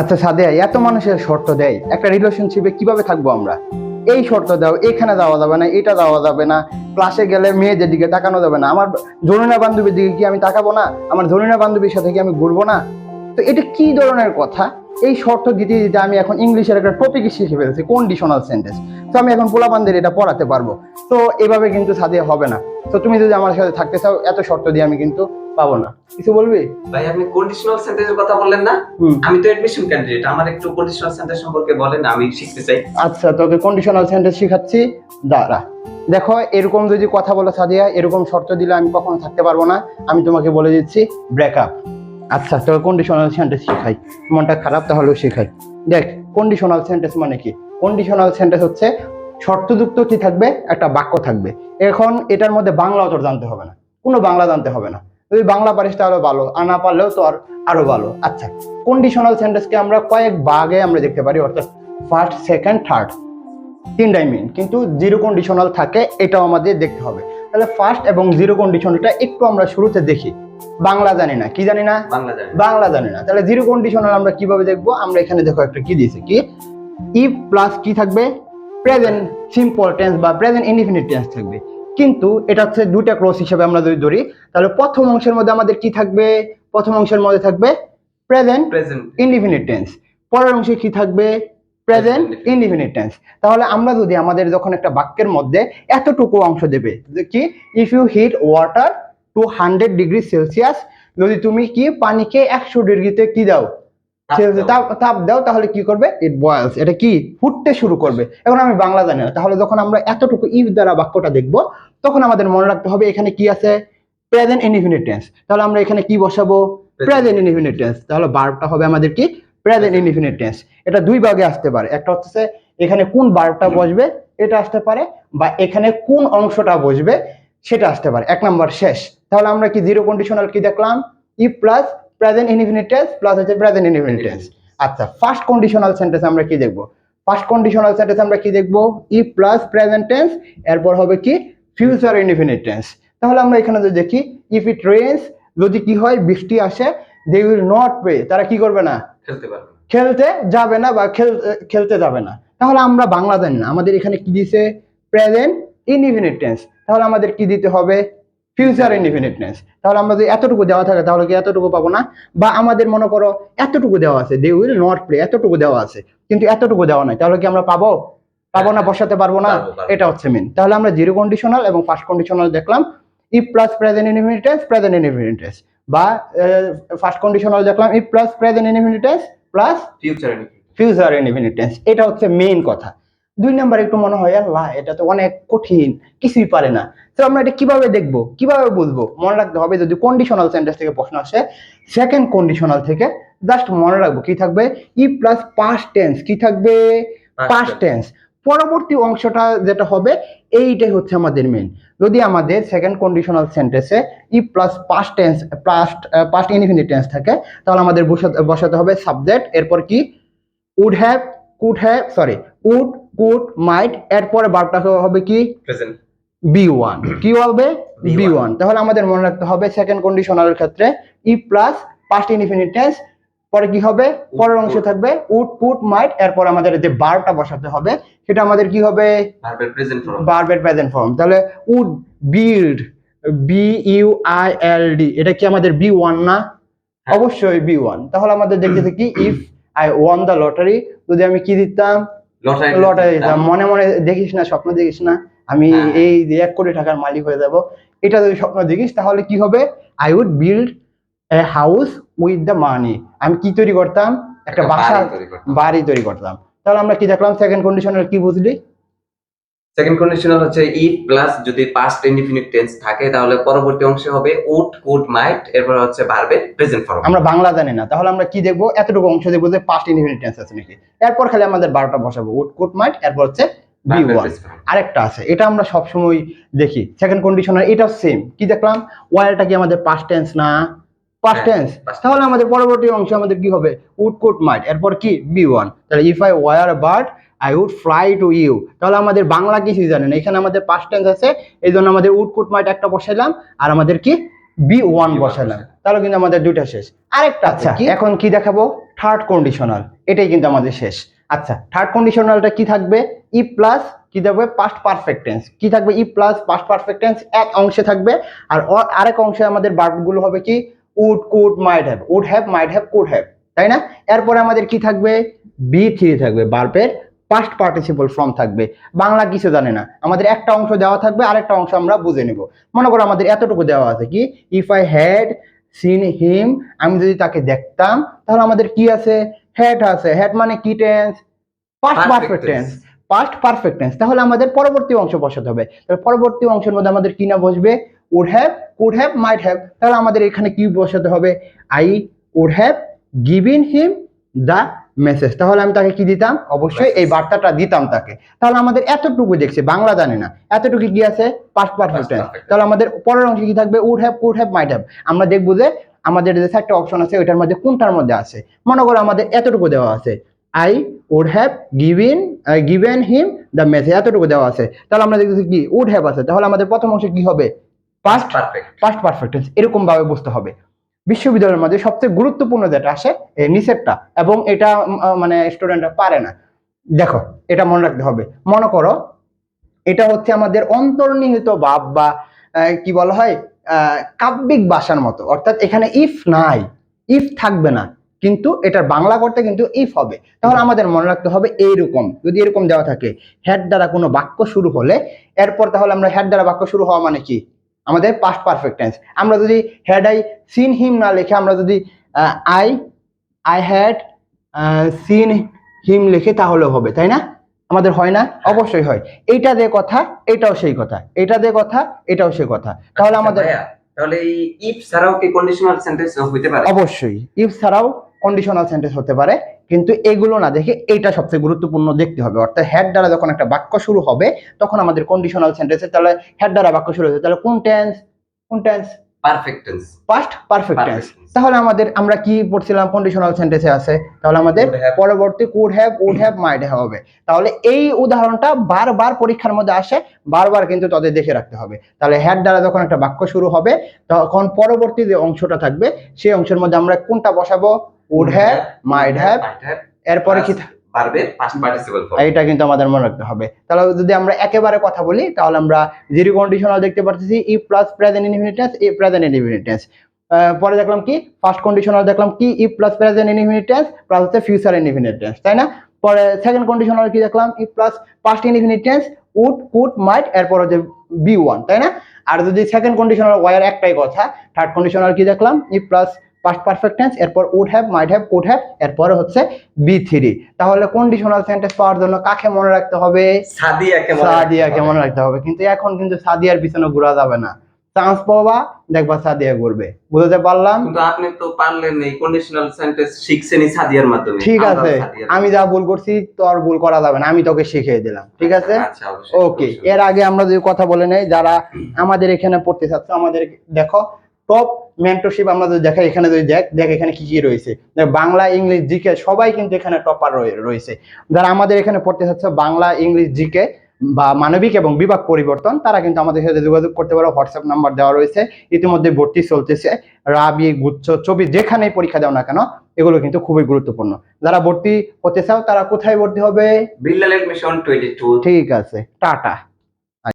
আচ্ছা সাদিয়া এত মানুষের শর্ত দেয়, একটা রিলেশনশিপে কীভাবে থাকব আমরা? এই শর্ত দাও, এখানে যাওয়া যাবে না, এটা যাওয়া যাবে না ক্লাসে গেলে মেয়েদের দিকে তাকানো যাবে না, আমার জরিনা বান্ধবীর দিকে কি আমি তাকাবো না, আমার জরিনা বান্ধবীর সাথে কি আমি ঘুরবো না? তো এটা কি ধরনের কথা? এই শর্ত দিতে দিতে আমি এখন ইংলিশের একটা টপিক শিখে ফেলেছি কন্ডিশনাল সেন্টেন্স তো আমি এখন পোলাপানদের এটা পড়াতে পারব। তো এভাবে কিন্তু সাদিয়া হবে না। তো তুমি যদি আমার সাথে থাকতে চাও, এত শর্ত দিয়ে আমি কিন্তু পাবো না। কিছু বলবি? ভাই আপনি কন্ডিশনাল সেন্টেন্সের কথা বললেন না? আমি তো এডমিশন ক্যান্ডিডেট আমার একটু কন্ডিশনাল সেন্টেন্স সম্পর্কে বলেন আমি শিখতে চাই। আচ্ছা তোকে কন্ডিশনাল সেন্টেন্স শিখাচ্ছি। দাঁড়া। দেখো এরকম যদি কথা বলো সাদিয়া এরকম শর্ত দিলে আমি কখনো থাকতে পারব না। আমি তোমাকে বলে দিচ্ছি ব্রেকআপ আচ্ছা তোকে কন্ডিশনাল সেন্টেন্স শিখাই। মনটা খারাপ তাহলেও শেখাই। দেখ কন্ডিশনাল সেন্টেন্স মানে কি? কন্ডিশনাল সেন্টেন্স হচ্ছে শর্তযুক্ত কি থাকবে? একটা বাক্য থাকবে। এখন এটার মধ্যে বাংলা তোর জানতে হবে না। কোনো বাংলা জানতে হবে না। যদি বাংলা পারিস তাহলে ভালো আর না পারলেও তো আর আরও ভালো। আচ্ছা কন্ডিশনাল সেন্টেন্সকে আমরা কয়েক ভাগে আমরা দেখতে পারি অর্থাৎ ফার্স্ট সেকেন্ড থার্ড তিনটাই মিন কিন্তু জিরো কন্ডিশনাল থাকে এটাও আমাদের দেখতে হবে। তাহলে ফার্স্ট এবং জিরো কন্ডিশনালটা একটু আমরা শুরুতে দেখি। বাংলা জানি না কি জানি না? বাংলা বাংলা জানি না। তাহলে জিরো কন্ডিশনাল আমরা কীভাবে দেখব? আমরা এখানে দেখো একটা কি দিয়েছে কি? ইফ প্লাস কি থাকবে? প্রেজেন্ট সিম্পল টেন্স বা প্রেজেন্ট ইনডিফিনিট টেন্স থাকবে। কিন্তু এটা হচ্ছে দুইটা ক্লোজ হিসেবে আমরা যদি ধরি তাহলে প্রথম অংশের মধ্যে আমাদের কি থাকবে? প্রথম অংশের মধ্যে থাকবে প্রেজেন্ট ইনডিফিনিট টেন্স পরের অংশে কি থাকবে? প্রেজেন্ট. ইনডিফিনিট টেন্স তাহলে আমরা যদি আমাদের যখন একটা বাক্যের মধ্যে এতটুকু অংশ দেবে যে কি? If you heat water two hundred degree Celsius যদি তুমি কি? পানিকে একশো ডিগ্রিতে কি দাও? তাপ দাও তাহলে কি করবে? ইট বয়েলস এটা কি? ফুটতে শুরু করবে। এখন আমি বাংলা জানি না। তাহলে যখন আমরা এতটুকু ইফ দ্বারা বাক্যটা দেখব তখন আমাদের মনে রাখতে হবে এখানে কি আছে? প্রেজেন্ট ইনডিফিনিট টেন্স তাহলে আমরা এখানে কি বসাবো? প্রেজেন্ট ইনডিফিনিট টেন্স তাহলে বার্বটা হবে আমাদের কি? প্রেজেন্ট ইনডিফিনিট টেন্স এটা দুই ভাগে আসতে পারে। একটা হচ্ছে এখানে কোন বার্বটা বসবে এটা আসতে পারে বা এখানে কোন অংশটা বসবে সেটা আসতে পারে। এক নাম্বার শেষ। তাহলে আমরা কি জিরো কন্ডিশনাল কি দেখলাম? If plus present indefinite tense plus হচ্ছে প্রেজেন্ট ইনডিফিনিট টেন্স আচ্ছা ফার্স্ট কন্ডিশনাল সেন্টেন্স আমরা কি দেখব? ফার্স্ট কন্ডিশনাল সেন্টেন্স আমরা কি দেখব? ই প্লাস প্রেজেন্ট টেন্স এরপর হবে কি? ফিউচার ইনডিফিনিট টেন্স তাহলে আমরা এখানে যদি দেখি ইফ ইট রেন্স যদি কি হয় বৃষ্টি আসে দে উইল নট পে তারা কি করবে না? খেলতে পারবেন খেলতে যাবে না বা খেল খেলতে যাবে না। তাহলে আমরা বাংলা জানি না আমাদের এখানে কি দিছে? প্রেজেন্ট ইনডিফিনিট টেন্স তাহলে আমাদের কি দিতে হবে? ফিউচার ইনডিফিনিট টেন্স তাহলে আমরা যদি এতটুকু দেওয়া থাকে তাহলে কি এতটুকু পাবো না? বা আমাদের মনে করো এতটুকু দেওয়া আছে দে উইল নট প্লে এতটুকু দেওয়া আছে কিন্তু এতটুকু দেওয়া নাই তাহলে কি আমরা পাবো? পাবো না বসাতে পারব না। এটা হচ্ছে মেন তাহলে আমরা জিরো কন্ডিশনাল এবং ফার্স্ট কন্ডিশনাল দেখলাম if plus present indefinite present indefinite tense বা ফার্স্ট কন্ডিশনাল দেখলাম if plus present indefinite plus future future এটা হচ্ছে মেইন কথা। দুই নাম্বার একটু মনে হয় আল্লাহ এটা তো অনেক কঠিন কিছুই পারে না। তো আমরা এটা কীভাবে দেখব? কীভাবে বুঝব? মনে রাখতে হবে যদি কন্ডিশনাল সেন্টেন্স থেকে প্রশ্ন আসে সেকেন্ড কন্ডিশনাল থেকে জাস্ট মনে রাখব কি থাকবে? ই প্লাস পাস্ট টেন্স কি থাকবে? পাস্ট টেন্স পরবর্তী অংশটা যেটা হবে এইটাই হচ্ছে আমাদের মেন যদি আমাদের সেকেন্ড কন্ডিশনাল সেন্টেন্সে if plus past tense past past infinite tense থাকে তাহলে আমাদের বসাতে বসাতে হবে সাবজেক্ট এরপর কি? Would have could have sorry would could might এরপরে বারটা হবে কি? প্রেজেন্ট বি ওয়ান কি হবে? বি ওয়ান তাহলে আমাদের মনে রাখতে হবে সেকেন্ড কন্ডিশনালের ক্ষেত্রে if plus past infinite tense পরে কি হবে? পরের অংশে থাকবে উড পুট মাইট এরপর আমাদের যে বারটা বসাতে হবে সেটা আমাদের কি হবে? ভার্বের প্রেজেন্ট ফর্ম বারবের প্রেজেন্ট ফর্ম তাহলে would build B U I L D এটা কি আমাদের বি ওয়ান না? হ্যাঁ। অবশ্যই বি ওয়ান তাহলে আমাদের দেখতে কি if I won the lottery যদি আমি কি দিতাম? লটারি দিতাম। মনে মনে দেখিস না স্বপ্ন দেখিস না। আমি হ্যাঁ। এই এক কোটি টাকার মালিক হয়ে যাব এটা যদি স্বপ্ন দেখিস তাহলে কি হবে? I would build a house with the money আমি কি তৈরি করতাম? একটা বাসা বাড়ি তৈরি করতাম। তাহলে আমরা কি দেখলাম? সেকেন্ড কন্ডিশনের কি বুঝলি? সেকেন্ড কন্ডিশনাল হচ্ছে ইট প্লাস যদি পাস্ট ইনডিফিনিট টেন্স থাকে তাহলে পরবর্তী অংশে হবে উড কুড মাইট এরপর হচ্ছে ভার্বের প্রেজেন্ট ফর্ম আমরা বাংলা জানি না। তাহলে আমরা কি দেখব? এতটুকু অংশ দেখব যে পাস্ট ইনডিফিনিট টেন্স আছে নাকি। এরপর খালি আমাদের বারোটা বসাবো। উড কুড মাইট এরপর হচ্ছে বি ওয়ান আরেকটা আছে এটা আমরা সবসময় দেখি। সেকেন্ড কন্ডিশনার এটা সেম কি দেখলাম? ওয়ারটা কি আমাদের পাস্ট টেন্স না? পাস্ট হ্যাঁ, টেন্স তাহলে আমাদের পরবর্তী অংশ আমাদের কি হবে? উড কুড মাইট এরপর কি? বি ওয়ান তাহলে if I were bird I would fly to you তাহলে আমাদের বাংলা কিছুই জানেন এখানে আমাদের পাস্ট টেন্স আছে এই জন্য আমাদের উড কুড মাইট একটা বসাইলাম আর আমাদের কি? বি ওয়ান B1 বসাইলাম। তাহলে কিন্তু আমাদের দুইটা শেষ। আরেকটা আচ্ছা এখন কি দেখাবো? থার্ড কন্ডিশনাল এটাই কিন্তু আমাদের শেষ। আচ্ছা থার্ড কন্ডিশনালটা কি থাকবে? ই প্লাস কি থাকবে? পাস্ট পারফেক্ট টেন্স কি থাকবে? If plus past perfect tense এক অংশে থাকবে। আর আরেক অংশে আমাদের বার্বগুলো হবে কি? Would could might have would have might have could have তাই না? এরপরে আমাদের কি থাকবে? বি থ্রি থাকবে বার্বের পাস্ট পার্টিসিপল ফর্ম থাকবে। বাংলা কিছু জানে না। আমাদের একটা অংশ দেওয়া থাকবে, আরেকটা অংশ আমরা বুঝে নেব। মনে করো আমাদের এতটুকু দেওয়া আছে কি? If I had seen him আমি যদি তাকে দেখতাম, তাহলে আমাদের কি আছে? হ্যাড আছে হ্যাড মানে কি tense past perfect tense past perfect tense তাহলে আমাদের পরবর্তী অংশ বসাতে হবে। তাহলে পরবর্তী অংশের মধ্যে আমাদের কি না বসবে? Would have could have might have তাহলে আমাদের এখানে কি বসাতে হবে? I would have given him the message তাহলে আমি তাকে কি দিতাম? অবশ্যই এই বার্তাটা দিতাম তাকে। তাহলে আমাদের এতটুকু দেখছে বাংলা জানে না। এতটুকু কি আছে? পাস্ট পারফেক্ট টেন্স তাহলে আমাদের পরের অংশে কি থাকবে? Would have could have might have আমরা দেখব যে আমাদের যে একটা অপশন আছে, ওইটার মধ্যে কোনটার মধ্যে আছে? মনে করো আমাদের এতটুকু দেওয়া আছে। I would have given given him the message এতটুকু দেওয়া আছে। তাহলে আমরা দেখতেছি কি? উড হ্যাভ আছে। তাহলে আমাদের প্রথম অংশে কি হবে? পাস্ট পারফেক্ট পাস্ট পারফেক্ট এরকম ভাবে বুঝতে হবে। বিশ্ববিদ্যালয়ের মধ্যে সবচেয়ে গুরুত্বপূর্ণ যেটা আসে নিচেরটা এবং এটা মানে স্টুডেন্টরা পারে না। দেখো, এটা মনে রাখতে হবে। মনে করো, এটা হচ্ছে আমাদের অন্তর্নিহিত ভাব বা কি বলা হয়? কাব্যিক ভাষার মতো। অর্থাৎ এখানে ইফ নাই। ইফ থাকবে না। কিন্তু এটার বাংলা করতে কিন্তু ইফ হবে। তাহলে আমাদের মনে রাখতে হবে এইরকম। যদি এরকম দেওয়া থাকে হ্যাড দ্বারা কোনো বাক্য শুরু হলে, এরপর তাহলে আমরা হ্যাড দ্বারা বাক্য শুরু হওয়া মানে কি? আমাদের পাস্ট পারফেক্ট টেন্স আমরা যদি হ্যাড আই সিন হিম না লিখে, আমরা যদি I I had seen him লিখে তাহলেও হবে, তাই না? আমাদের হয় না? অবশ্যই হয়। এইটা যে কথা এটাও সেই কথা। এটা যে কথা এটাও সেই কথা। তাহলে আমাদের আচ্ছা, তাহলে এই ইফ ছাড়াও কি কন্ডিশনাল সেন্টেন্স হইতে পারে? অবশ্যই। ইফ ছাড়াও কন্ডিশনাল সেন্টেন্স হতে পারে কিন্তু এগুলো না দেখে এটা সবচেয়ে গুরুত্বপূর্ণ দেখতে হবে। অর্থাৎ হেড দ্বারা যখন একটা বাক্য শুরু হবে তখন আমাদের কন্ডিশনাল সেন্টেন্সে তাহলে হেড দ্বারা বাক্য শুরু হচ্ছে তাহলে কোন টেন্স কোন tense perfect tense past perfect tense তাহলে আমাদের আমরা কি পড়ছিলাম? কন্ডিশনাল সেন্টেন্সে আছে। তাহলে আমাদের পরবর্তী could have would have might হবে। তাহলে এই উদাহরণটা বারবার পরীক্ষার মধ্যে আসে বারবার কিন্তু তাদের দেখে রাখতে হবে। তাহলে হ্যাড দ্বারা যখন একটা বাক্য শুরু হবে তখন পরবর্তী যে অংশটা থাকবে সেই অংশের মধ্যে আমরা কোনটা বসাবো? উড হ্যাভ মাইট হ্যাভ এরপরে কি পারবে পার্টিসিপল এইটা কিন্তু আমাদের মনে রাখতে হবে। তাহলে যদি আমরা একেবারে কথা বলি, তাহলে আমরা জিরো কন্ডিশনাল দেখতে পারতেছি if plus present infinite tense if present infinite tense পরে দেখলাম কি? ফার্স্ট কন্ডিশনাল দেখলাম কি? If plus present infinite tense plus হচ্ছে ফিউচার ইনফিনিটেন্স তাই না? পরে সেকেন্ড কন্ডিশনাল কি দেখলাম? If plus past infinite tense would could might এরপর হচ্ছে বি ওয়ান তাই না? আর যদি সেকেন্ড কন্ডিশনাল ওয়ার একটাই কথা থার্ড কন্ডিশনাল কি দেখলাম? If plus past perfect tense এরপর would have might have could have এরপরে হচ্ছে বি থ্রি তাহলে কন্ডিশনাল সেন্টেন্স পাওয়ার জন্য কাকে মনে রাখতে হবে? সাদিয়াকে মনে সাদিয়াকে মনে রাখতে হবে। কিন্তু এখন কিন্তু সাদিয়ার পিছনে ঘোরা যাবে না। চান্স পাবা দেখবা সাদিয়া ঘুরবে। বুঝতে পারলাম? কিন্তু আপনি তো পারলেন এই কন্ডিশনাল সেন্টেন্স শিখছেনই সাদিয়ার মাধ্যমে। ঠিক আছে। আমি যা ভুল করছি তোর ভুল করা যাবে না। আমি তোকে শিখিয়ে দিলাম। ঠিক আছে? আচ্ছা ওকে এর আগে আমরা যদি কথা বলে নেই যারা আমাদের এখানে পড়তে চাচ্ছে আমাদের দেখো টপ মেন্টরশিপ আমরা যদি দেখাই এখানে যদি দেখ দেখ এখানে কি কি রয়েছে। বাংলা ইংলিশ জিকে সবাই কিন্তু এখানে টপার রয়েছে। যারা আমাদের এখানে পড়তে চাচ্ছে বাংলা ইংলিশ জিকে বা মানবিক এবং বিভাগ পরিবর্তন তারা কিন্তু আমাদের সাথে যোগাযোগ করতে পারো হোয়াটসঅ্যাপ নাম্বার দেওয়া রয়েছে। ইতিমধ্যে ভর্তি চলতেছে। রাবি গুচ্ছ ছবি যেখানেই পরীক্ষা দাও না কেন এগুলো কিন্তু খুবই গুরুত্বপূর্ণ। যারা ভর্তি হতে চাও তারা কোথায় ভর্তি হবে? এডমিশন টোয়েন্টি ঠিক আছে। টাটা।